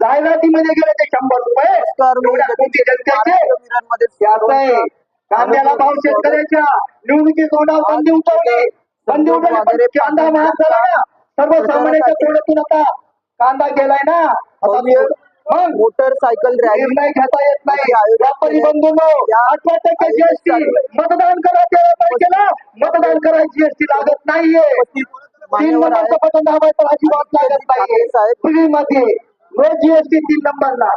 जाहिरातीमध्ये गेले ते शंभर रुपये. जनतेचे. कांद्याला भाव शेतकऱ्याच्या निवडणुकी तोंडावर बंदी उठवली. बंदी उठवली. कांदा महाग झाला ना. सर्वसामान्यांच्या तोंडातून आता कांदा गेलाय ना. मी- मग मोटरसायकल रॅली निर्णय घेता येत नाही. व्यापारी बंधूंनो अठरा टक्के जीएसटी मतदान करा तेरा तारखेला. मतदान करा जीएसटी लागत नाहीये. तीन नंबरचं बटन दाबायचं अजिबात लागत नाहीये. फ्री जीएसटी तीन नंबरला.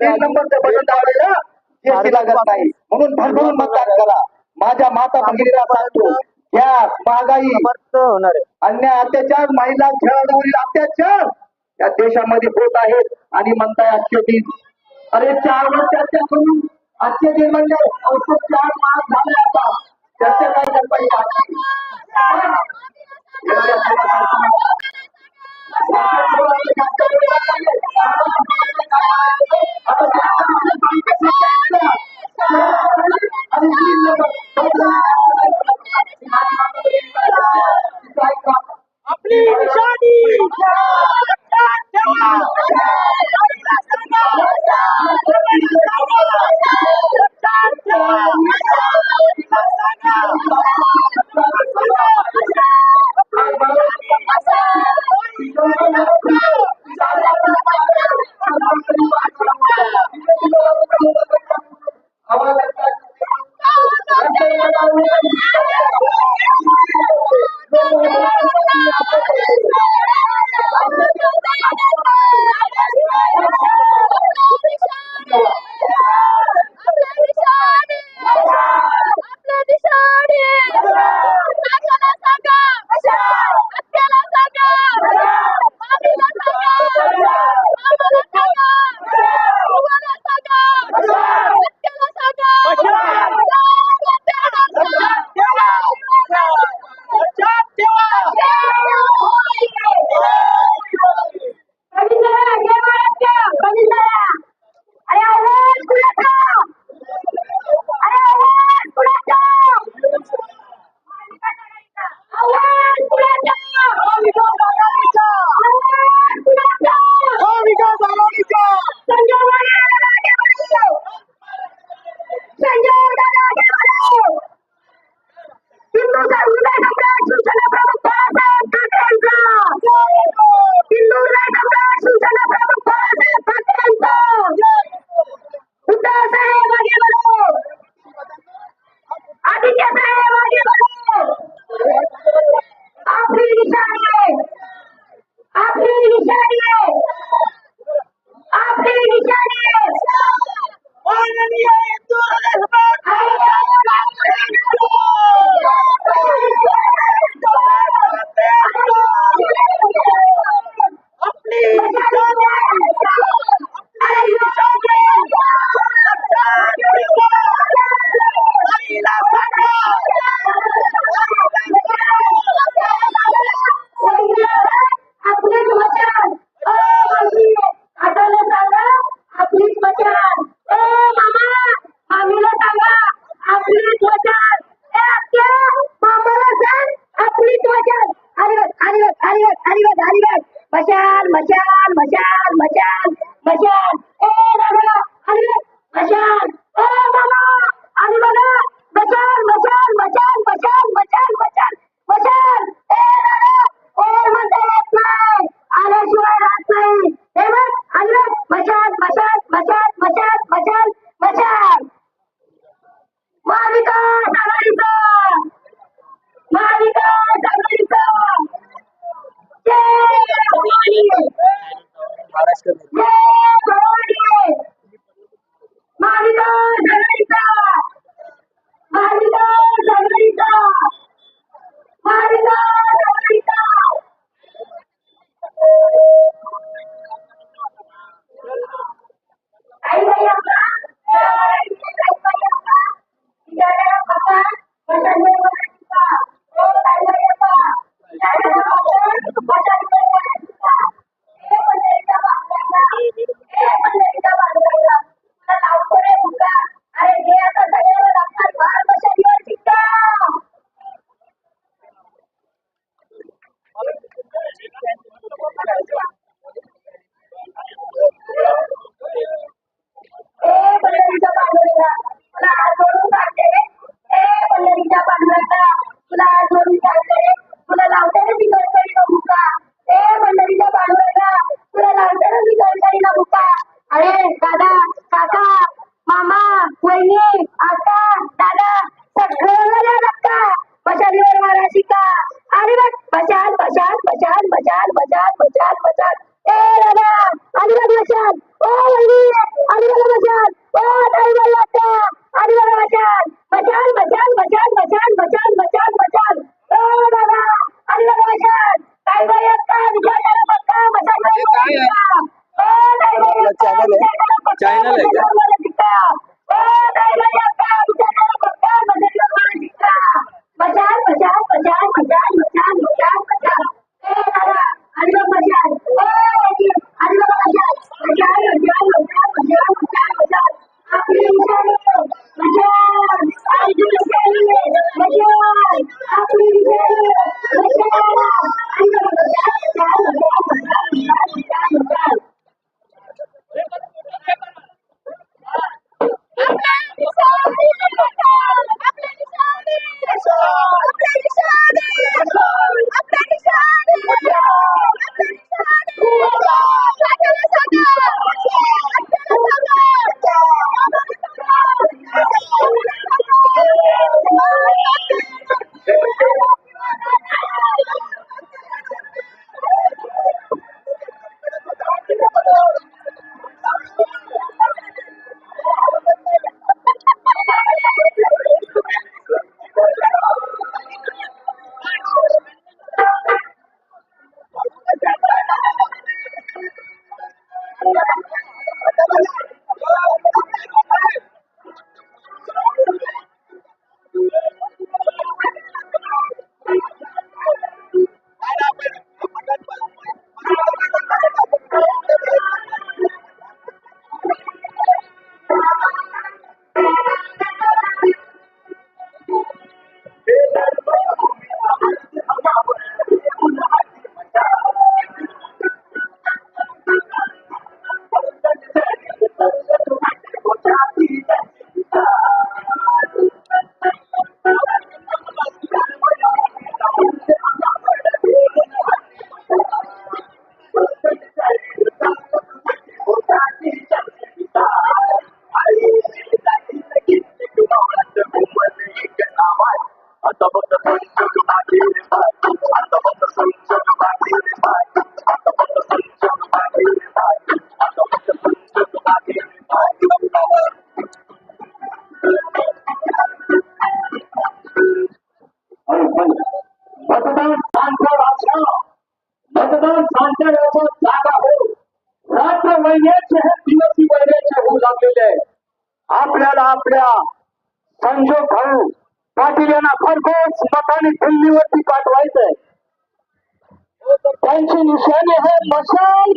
तीन नंबरचं बटन दाबायला जीएसटी लागत नाही. म्हणून भरभरून मतदान करा. माझ्या माता भगिनीला सांगतो या महागाई अन्याय अत्याचार महिला खेळाडूवरील अत्याचार या देशामध्ये होत आहेत. आणि म्हणताय आजचे दिन अरे चार वर्ष चर्चा करून आजचे दिन म्हणजे औषध चार मास झाले. मालिका आघाडीचा मालिका आघाडीचा मालिका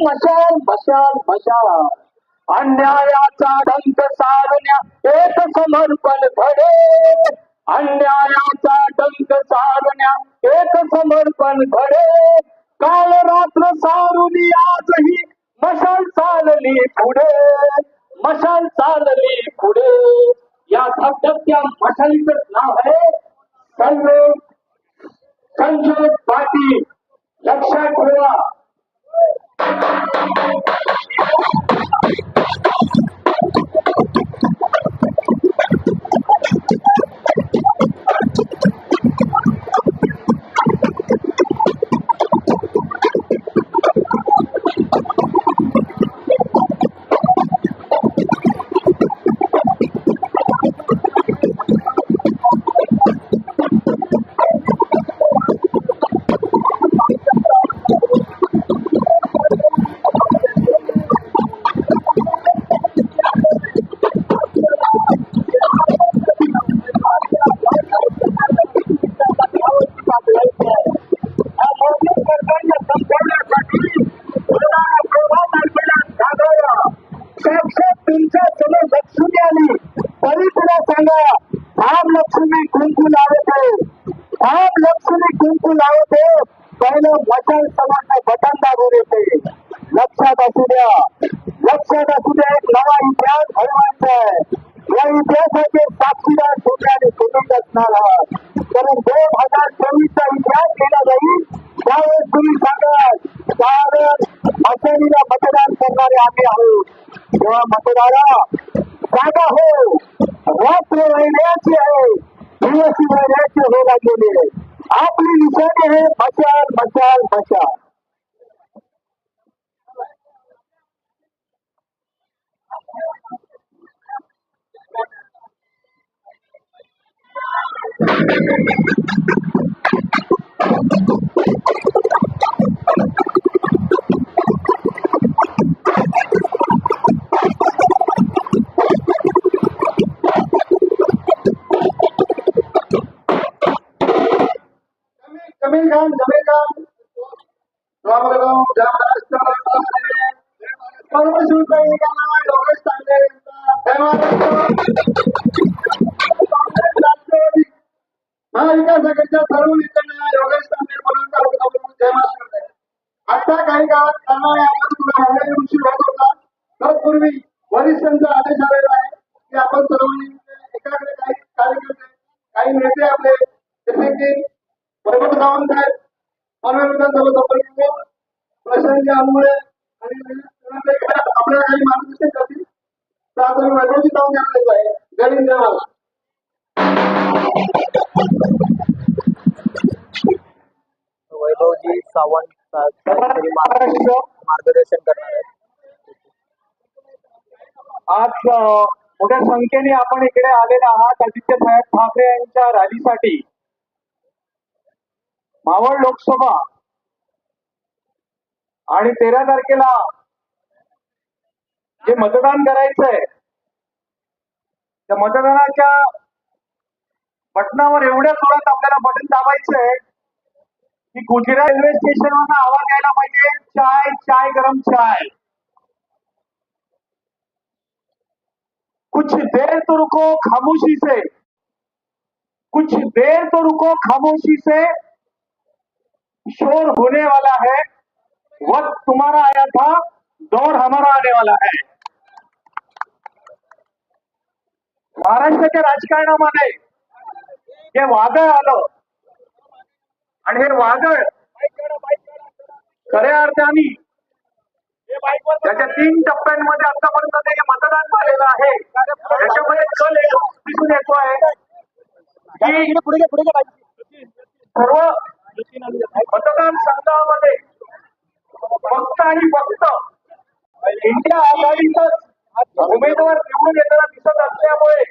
मशाल मशाल मशाल. अन्यायाचा डंक सारण्या एक समर्पण घडे अन्यायाचा डंक सारण्या एक समर्पण घडे काल रात्र सारुनी आजही मशाल चालली पुढे. मशाल चालली पुढे. या शब्दात त्या मशालीच नाव आहे संजोग संजोग पाटील. लक्षात ठेवा. Thank you. आपके वैराग्य है भूसी वैराग्य होगा के लिए आपने निशाने है बचार बचार बचार शिवसैनिकांना योगेश तांबे यांचा राष्ट्रवादी महाविकास आघाडीच्या सर्व नेत्यांना योगेश तांबे म्हणून आता काही काळात त्यांना यामध्ये उशीर होत होता तत्पूर्वी वरिष्ठांचा आदेश आलेला आहे की आपण सर्वांनी एकाकडे काही कार्यकर्ते काही नेते आपले जसे की प्रमोद सावंत आहेत मानव विधानसभा संपर्क प्रशांत आंबोळे आणि आपल्याला काही मार्गदर्शन करतील तर आपण वैभवजी जाऊन घ्यायला आहे. जय महाराष्ट्र वैभवजी सावंत महाराष्ट्र मार्गदर्शन करणार आहेत. आज मोठ्या संख्येने आपण इकडे आलेले आहात. आदित्य साहेब ठाकरे यांच्या रॅलीसाठी मावळ लोकसभा. आणि तेरा तारखेला जे मतदान करायचंय त्या मतदानाच्या बटनावर एवढ्या जोरात आपल्याला बटन दाबायचंय की गुजरात रेल्वे स्टेशनवर आवाज यायला पाहिजे चाय चाय गरम चाय. कुछ देर तो रुको खामोशी से. कुछ देर तो रुको खामोशी से. शोर होने वाला है। वक्त तुम्हारा आया था दौर हमारा आने वाला है। महाराष्ट्राच्या राजकारणामध्ये हे वादळ आलं। आणि हे वादळ खऱ्या अर्थाने त्याच्या तीन टप्प्यांमध्ये आतापर्यंत ते जे मतदान झालेलं आहे त्याच्यामध्ये कल दिसून येतो आहे की सर्व मतदान संघामध्ये फक्त आणि फक्त इंडिया आघाडीचाच उमेदवार निवडून येताना दिसत असल्यामुळे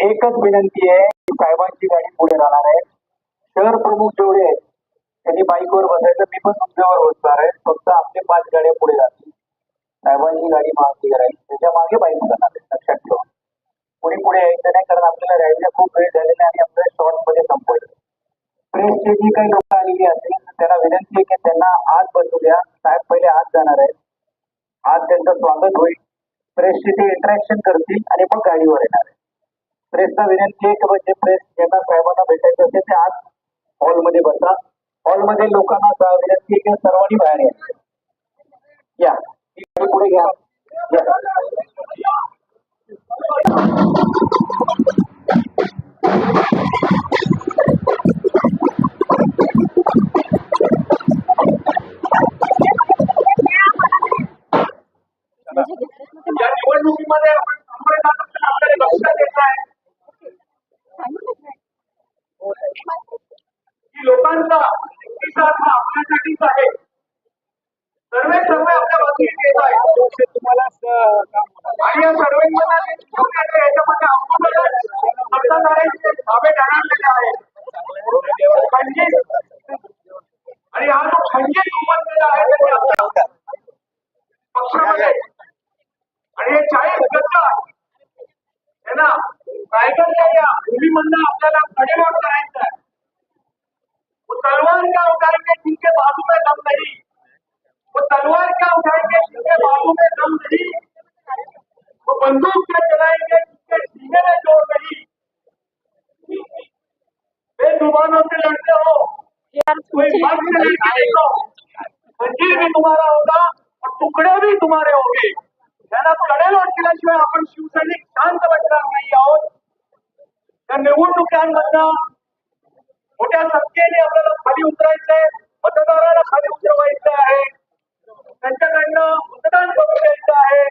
एकच विनंती आहे की साहेबांची गाडी पुढे राहणार आहे. शहर प्रमुख जेवढे आहेत त्यांनी बाईकवर बसायचं मी पण तुमच्यावर बसणार आहे. फक्त आपले पाच गाड्या पुढे जातील. साहेबांची गाडी मागे राहील त्याच्यामागे बाईक जाणार आहे लक्षात ठेवा. पुढे पुढे यायचं नाही कारण आपल्याला राहायला खूप वेळ झालेला आहे आणि आपल्या शॉर्टमध्ये संपवायचं प्रेसचे जी काही लोक आलेली असतील त्यांना विनंती आहे की त्यांना आत बसू द्या. साहेब पहिले आत जाणार आहेत. आज त्यांचं स्वागत होईल. प्रेसशी ते इंटरॅक्शन करतील आणि मग गाडीवर येणार आहे प्रेसला विनंती आहे की म्हणजे प्रेस ज्यांना साहेबांना भेटायचं असेल ते आज हॉलमध्ये बसा. हॉलमध्ये लोकांना विनंती आहे सर्वांनी बाहेर या. पुढे घ्या. या. या निवडणुकीमध्ये आपण सामोरे जात असताना आपल्याला लक्षात येत आहे की लोकांचा प्रतिसाद हा आपल्यासाठीच आहे सर्वे सर्वे आपल्या बाजूने येत आहे आणि या सर्वेमध्ये याच्यामध्ये अगोदरच मतदारांचे धाबे ठरवलेले आहेत खंडित आणि हा जो खंडित उमटलेला आहे त्याने आपल्या पक्षामध्ये आणि हे चाळीस गद्दार है ना रायगडच्या या भूमीमधनं आपल्याला खडेवाट करायचं आहे वो तलवार क्या उठाएंगे जिनके बाजू में दम नहीं वो तलवार क्या उठाएंगे जिनके बाजू में दम नहीं वो बंदूक क्या चलाएंगे जिनके सीने में जोर नहीं बेजुबानों से लड़ते हो कोई मर्द से लड़के देखो मंजिल भी तुम्हारा होगा और तुकडे भी तुम्हारे होंगे त्यांना कडेलोट केल्याशिवाय आपण शिवसैनिक शांत बसणार नाही आहोत. त्या निवडणुकांमधनं मोठ्या संख्येने आपल्याला खाली उतरायचंय मतदाराला खाली उतरवायचं आहे. त्यांच्याकडनं मतदान करून द्यायचं आहे.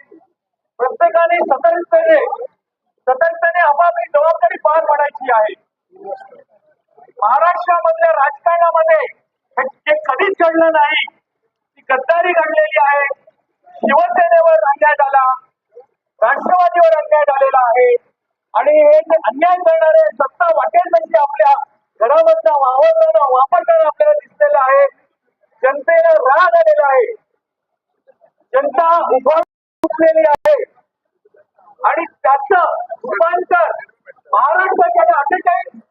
प्रत्येकाने सतर्कतेने सतर्कतेने आपापली जबाबदारी पार पाडायची आहे. महाराष्ट्रामधल्या राजकारणामध्ये हे कधीच घडलं नाही गद्दारी घडलेली आहे. शिवसेनेवर अन्याय झाला. राष्ट्रवादीवर अन्याय झालेला आहे. आणि हे जे अन्याय करणारे सत्ता वाटेल तशी आपल्या घरामधला वावरताना वापरताना आपल्याला दिसलेलं आहे. जनतेला राग आलेला आहे. जनता उभा उठलेली आहे. आणि त्याच रूपांतर महाराष्ट्राच्या अठ्ठेचाळीस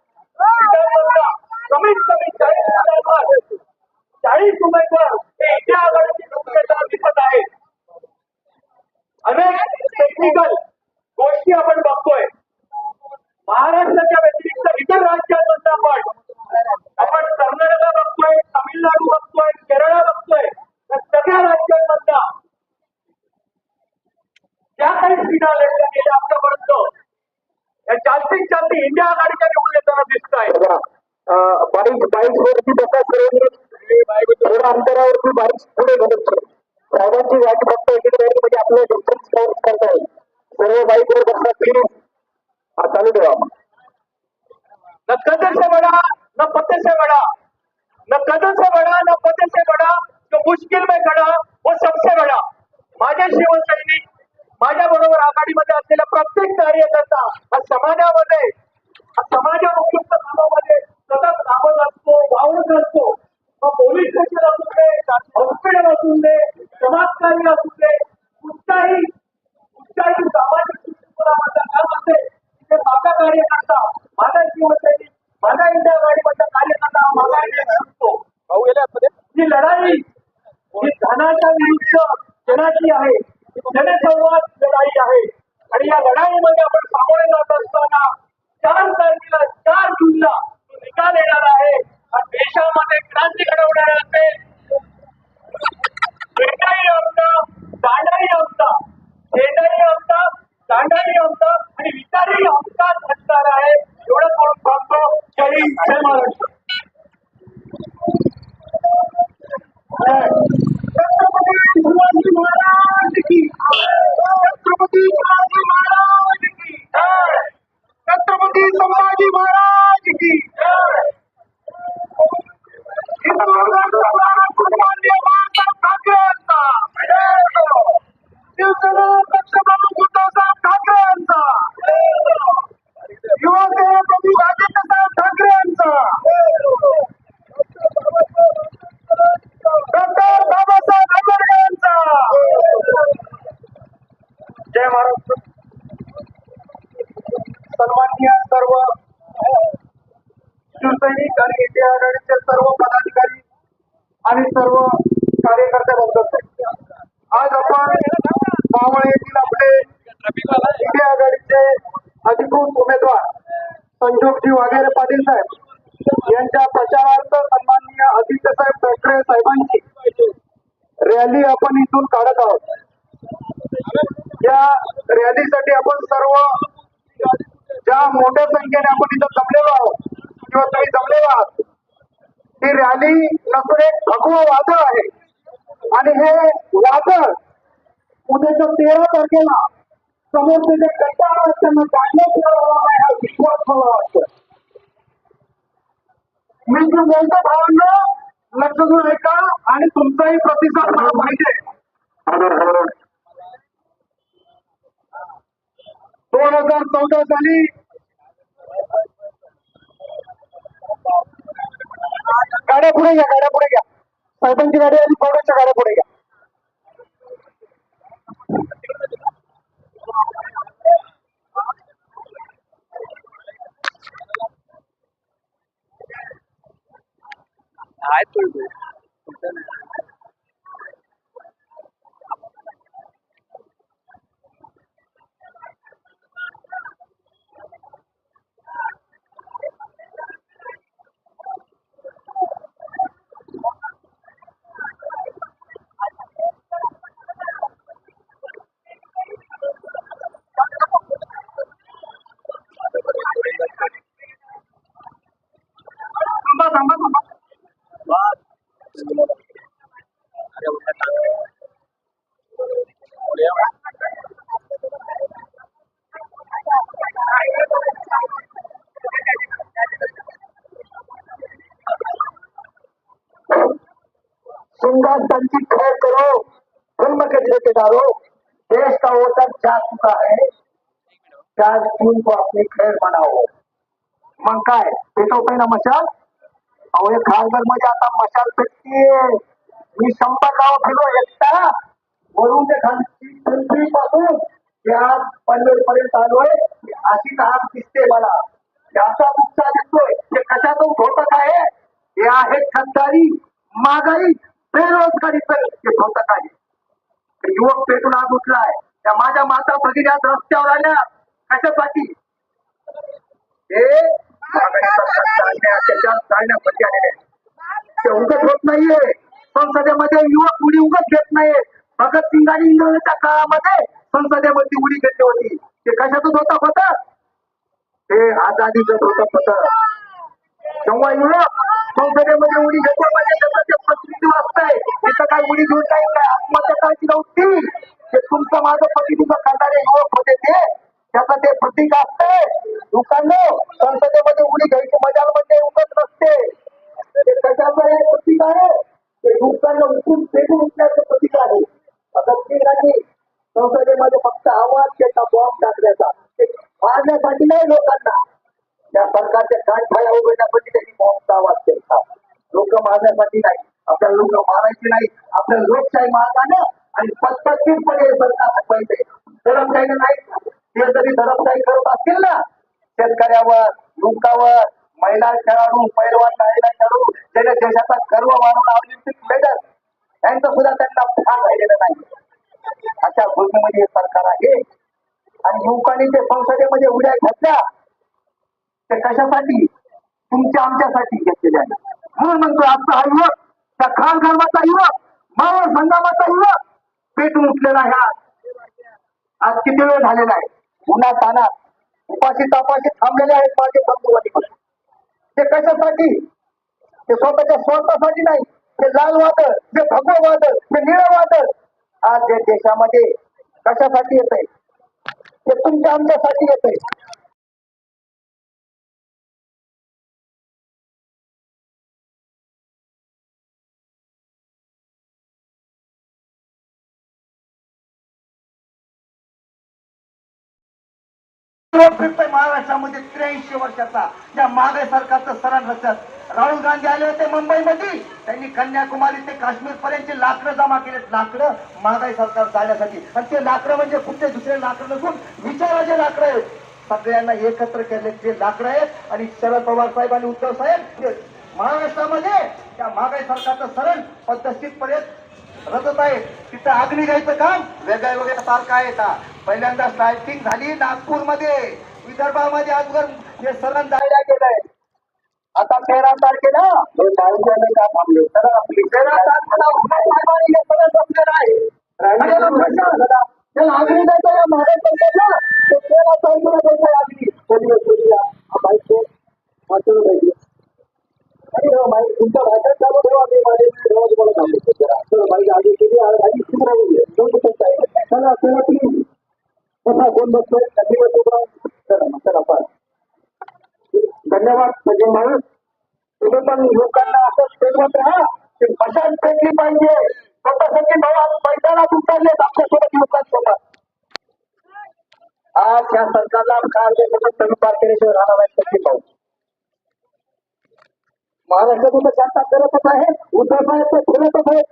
कमीत कमी चाळीस हजार चाळीस उमेदवार हे इंडिया आघाडीची लोकसभेला दिसत आहेत अनेक टेक्निकल गोष्टी आपण बघतोय. महाराष्ट्राच्या व्यतिरिक्त इतर राज्यांमधनं आपण आपण कर्नाटका बघतोय तामिळनाडू बघतोय केरळ बघतोय. तर सगळ्या राज्यांमधला ज्या काही सीटा लढल्या गेल्या आतापर्यंत या जास्तीत जास्त इंडिया आघाडीच्या निवडून येताना दिसत आहे बाईस बाईस वरती थोड्या अंतरावरती बाईक पुढे घडत ¡Gracias! या रॅलीसाठी आपण सर्व ज्या मोठ्या संख्येने आपण इथं जमलेलो आहोत किंवा तुम्ही जमलेलो आहात ही रॅली नसून एक भगवं वादळ आहे. आणि हे वादळ उद्याच्या तेरा तारखेला समोरचे जे गद्दार आहेत त्यांना जाणण्यात हा विश्वास मला वाटतो मी जे बोलतो भावांना लक्ष देऊ ऐका आणि तुमचाही प्रतिसाद मला पाहिजे दोन हजार चौदा साली गाड्या पुढे घ्या गाड्या पुढे घ्या साहेबांची गाडी आली थोड्याच्या गाड्या पुढे घ्या आहेत ठेकेदारों देश का वोटर जा चुका है। चार जून को अपनी खैर बनाओ मग काय पेटवतोय ना मशाल? अहो हे खासदार मध्ये आता मशाल पेटतीये मी शंभर गाव फिरो एकटा वरून ते पिंपरी पासून आज पनवेल पर्यंत आलोय अशी आग दिसते मला याचा उत्साह ते घोटक आहे हे। घोटक युवक पेटून आज उठलाय. त्या माझ्या माता भगिनी आज रस्त्यावर आल्या. कशासाठी हे महागाईचा चालण्यासाठी आलेले ते उगत होत नाहीये. संसदेमध्ये युवक उडी उगत घेत नाहीये. भगतसिंग आणि इंग्रजांच्या काळामध्ये संसदेमध्ये उडी घेतली होती. ते कशातच होता पथक ते आजादीच होता. पथक तेव्हा युवक संसदेमध्ये उडी घेतली म्हणजे प्रतिनिधी वाचतंय तिथं काय उडी घेऊन काही काय आत्महत्या करायची नव्हती? ते तुमचं माझं प्रतिनिधित्व करणारे युवक होते ते. त्याचं ते प्रतीक असतंय लोकांना संसदेमध्ये उडी घ्यायची मजा म्हणजे उगत नसते. ते कशाचं हे प्रतीक आहे? ते लोकांना उठून फेकून उठण्याचं प्रतीक आहे. भगतसिंगांनी संसदेमध्ये फक्त आवाज त्याचा बॉम्ब टाकण्याचा. ते मारण्यासाठी नाही लोकांना. त्या सरकारच्या कान खाया उघडण्यासाठी त्यांनी बॉम्बचा आवाज केला. लोक मारण्यासाठी नाही. आपल्याला लोक मारायचे नाही. आपल्या लोकशाही मार्गाने आणि पद्धतशीरपणे हे सरकार पाहिजे धरमशाहीने नाही. ते जरी धरमशाही करत असतील ना शेतकऱ्यावर लोकांवर महिला खेळाडू पैलवान महिला खेळाडू त्याने देशाचा गर्व मानून ऑलिम्पिक मेडल यांचं सुद्धा त्यांना भाग राहिलेलं नाही. अशा भूमीमध्ये हे सरकार आहे. आणि युवकांनी ते संसदेमध्ये उड्या घातल्या. ते कशासाठी? तुमच्या आमच्यासाठी घेतलेल्या म्हणून म्हणतो आजचा हा युवक त्या खान धर्माचा युवक मावळ संग्रामाचा युवक पेटून उठलेला आहे आज. आज किती वेळ झालेला आहे? उन्हा तानात उपाशी तापाशी थांबलेले आहेत माझे बंधू ते कशासाठी? ते स्वतःच्या स्वार्थासाठी नाही. ते लाल वादळ ते भगवं वादळ ते निळं वादळ आज जे देशामध्ये कशासाठी येत आहे ते तुमच्या आमच्यासाठी येत आहे फिरतोय महाराष्ट्रामध्ये त्र्याऐंशी वर्षाचा ज्या मागे सरकारचं सरण रचत राहुल गांधी आले होते मुंबईमध्ये. त्यांनी कन्याकुमारी ते काश्मीर पर्यंतचे लाकडं जमा केले लाकडं महागाई सरकार जाण्यासाठी आणि ते लाकडं म्हणजे कुठले दुसरे लाकडं नसून विचाराचे लाकडं आहेत. सगळ्यांना एकत्र केले ते लाकडं आहेत. आणि शरद पवार साहेब आणि उद्धव साहेब महाराष्ट्रामध्ये त्या महागाई सरकारचं सरण पद्धतशीरपणे रचत आहे तिथं अग्नी घ्यायचं काम वेगळ्या वेगळ्या सारखं आहे का पहिल्यांदा स्टार्टिंग झाली नागपूरमध्ये. विदर्भामध्ये अगोदर हे सरण जायला गेलंय. आता तेरा तारखेला तेरा तारखेला उद्धव अग्नी द्यायचं या महाराष्ट्राला ते तेरा तारखेला द्यायचं अग्नी. कोणी माहिती तुमच्या भाषेत चालू ठेवा मी माझे जेव्हा तुम्हाला सांगतो जरा चला बाई आधी केली आधी सुरू राहू दे दोन पुस्तक आहे चला चला तुम्ही कसा कोण बसतोय कधी बसतो चला मग चला पाच धन्यवाद सचिन भाऊ तुम्ही पण लोकांना असं स्टेटमेंट राहा की कशात पेटली पाहिजे फक्त सचिन भाऊ आज पैशाला उतरलेत आपल्यासोबत लोकांसोबत आज या सरकारला काय कमी पार केल्याशिवाय राहणार आहे सचिन भाऊ महाराष्ट्रातून तर जनता करतच आहे उद्धव साहेब ते खुलतच आहे